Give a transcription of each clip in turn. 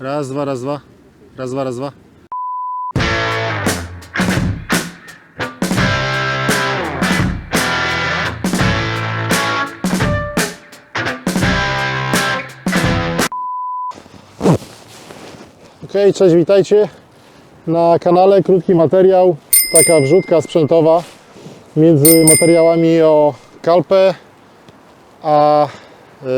Raz, dwa, raz, dwa. Raz, dwa, raz, dwa. Ok, cześć, witajcie na kanale. Krótki materiał, taka wrzutka sprzętowa między materiałami o Kalpę a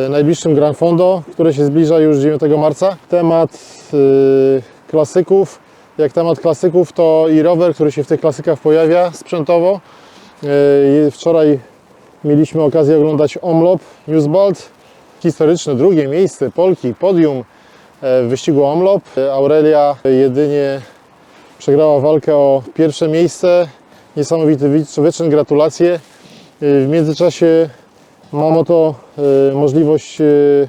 najbliższym Gran Fondo, które się zbliża już 9 marca. Temat y, klasyków. Jak temat klasyków, to i rower, który się w tych klasykach pojawia sprzętowo. Y, Wczoraj mieliśmy okazję oglądać Omlop Newsbold. Historyczne drugie miejsce Polki, podium e, w wyścigu Omlop. Aurelia jedynie przegrała walkę o pierwsze miejsce. Niesamowity wy- wyczyn, gratulacje. W międzyczasie mam oto y, możliwość y,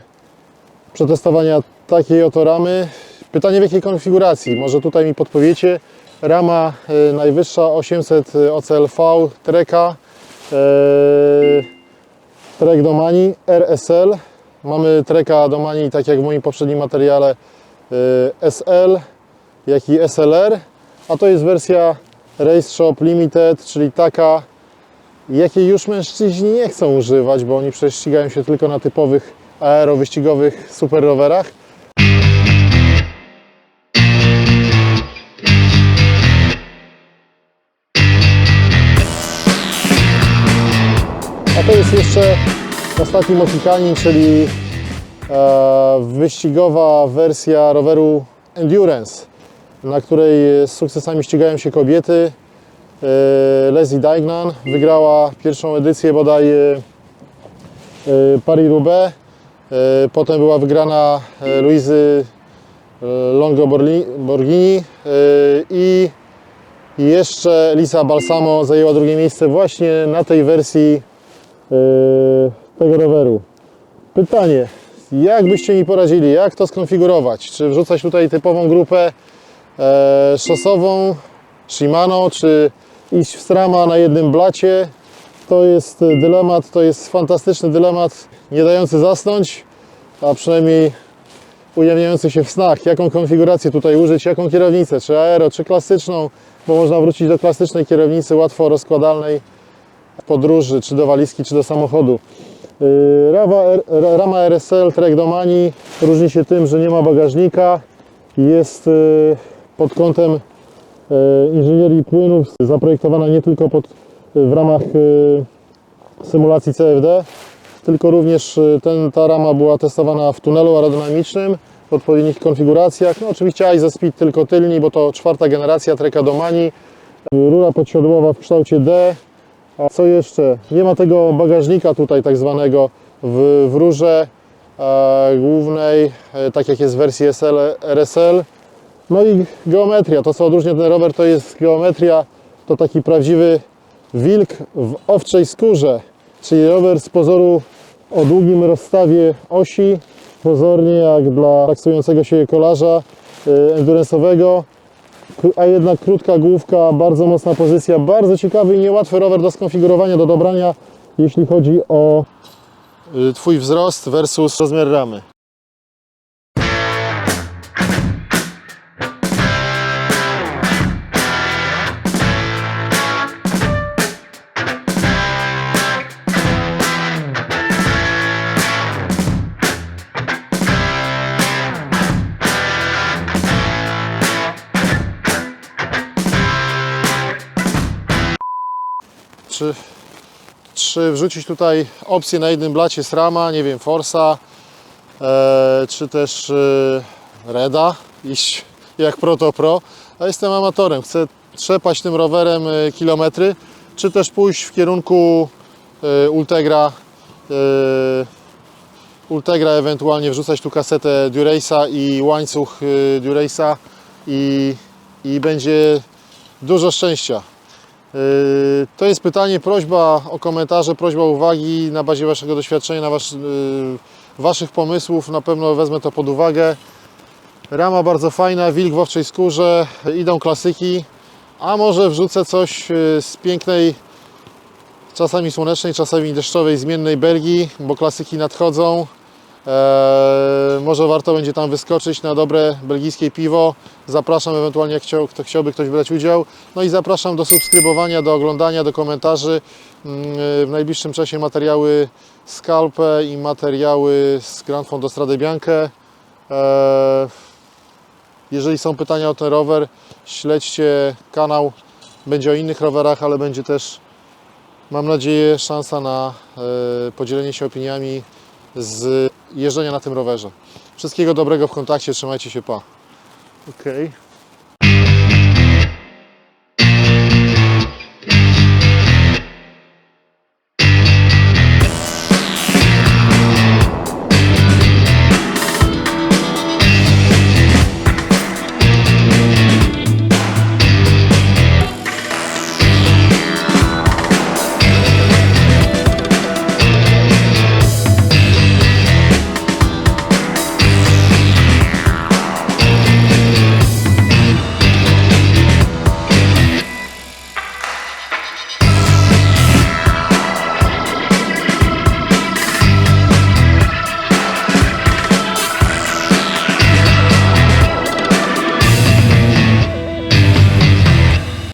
przetestowania takiej oto ramy. Pytanie w jakiej konfiguracji? Może tutaj mi podpowiecie. Rama y, najwyższa 800 OCLV Treka Trek Domani RSL. Mamy Treka Domani, tak jak w moim poprzednim materiale SL, jak i SLR. A to jest wersja Race Shop Limited, czyli taka, jakiej już mężczyźni nie chcą używać, bo oni przecież ścigają się tylko na typowych aerowyścigowych super rowerach. A to jest jeszcze ostatni Mohikanin, czyli e, wyścigowa wersja roweru Endurance, na której z sukcesami ścigają się kobiety. E, Leslie Daignan wygrała pierwszą edycję bodaj e, e, Paris-Roubaix. Potem była wygrana Luizy Longo Borghini i jeszcze Lisa Balsamo zajęła drugie miejsce właśnie na tej wersji tego roweru. Pytanie, jak byście mi poradzili, jak to skonfigurować? Czy wrzucać tutaj typową grupę szosową, Shimano, czy iść w strama na jednym blacie? To jest dylemat, to jest fantastyczny dylemat, nie dający zasnąć, a przynajmniej ujawniający się w snach. Jaką konfigurację tutaj użyć, jaką kierownicę, czy aero, czy klasyczną, bo można wrócić do klasycznej kierownicy łatwo rozkładalnej podróży, czy do walizki, czy do samochodu. Yy, Rawa, R- rama RSL Trek Domani różni się tym, że nie ma bagażnika. Jest yy, pod kątem inżynierii płynów zaprojektowana nie tylko pod, w ramach yy, symulacji CFD, tylko również ten, ta rama była testowana w tunelu aerodynamicznym w odpowiednich konfiguracjach. No oczywiście Isospeed tylko tylni, bo to czwarta generacja Treka Domani. Rura podsiodłowa w kształcie D. A co jeszcze? Nie ma tego bagażnika tutaj tak zwanego w, w rurze e, głównej, e, tak jak jest w wersji SL, RSL. No i geometria. To co odróżnia ten rower to jest geometria, to taki prawdziwy wilk w owczej skórze, czyli rower z pozoru o długim rozstawie osi, pozornie jak dla taksującego się kolarza y, endurance'owego, a jednak krótka główka, bardzo mocna pozycja, bardzo ciekawy i niełatwy rower do skonfigurowania, do dobrania, jeśli chodzi o y, Twój wzrost versus rozmiar ramy. Czy, czy wrzucić tutaj opcję na jednym blacie SRAMa, nie wiem, Forsa, e, czy też e, Reda, iść jak Proto Pro. A jestem amatorem, chcę trzepać tym rowerem e, kilometry, czy też pójść w kierunku e, Ultegra, e, Ultegra, ewentualnie wrzucać tu kasetę Durace'a i łańcuch e, Durace'a i, i będzie dużo szczęścia. Yy, To jest pytanie, prośba o komentarze, prośba uwagi na bazie Waszego doświadczenia, na yy, Waszych pomysłów. Na pewno wezmę to pod uwagę. Rama bardzo fajna, wilk w owczej skórze, idą klasyki. A może wrzucę coś yy, z pięknej, czasami słonecznej, czasami deszczowej, zmiennej Belgii, bo klasyki nadchodzą. Eee, może warto będzie tam wyskoczyć na dobre belgijskie piwo. Zapraszam ewentualnie, jak chciał, kto chciałby ktoś brać udział. No i zapraszam do subskrybowania, do oglądania, do komentarzy. Mm, W najbliższym czasie materiały z Calpe i materiały z Grand Fondo Strade Bianche. Eee, jeżeli są pytania o ten rower, śledźcie kanał. Będzie o innych rowerach, ale będzie też, mam nadzieję, szansa na e, podzielenie się opiniami z jeżdżenia na tym rowerze. Wszystkiego dobrego w kontakcie, trzymajcie się, pa. Okej.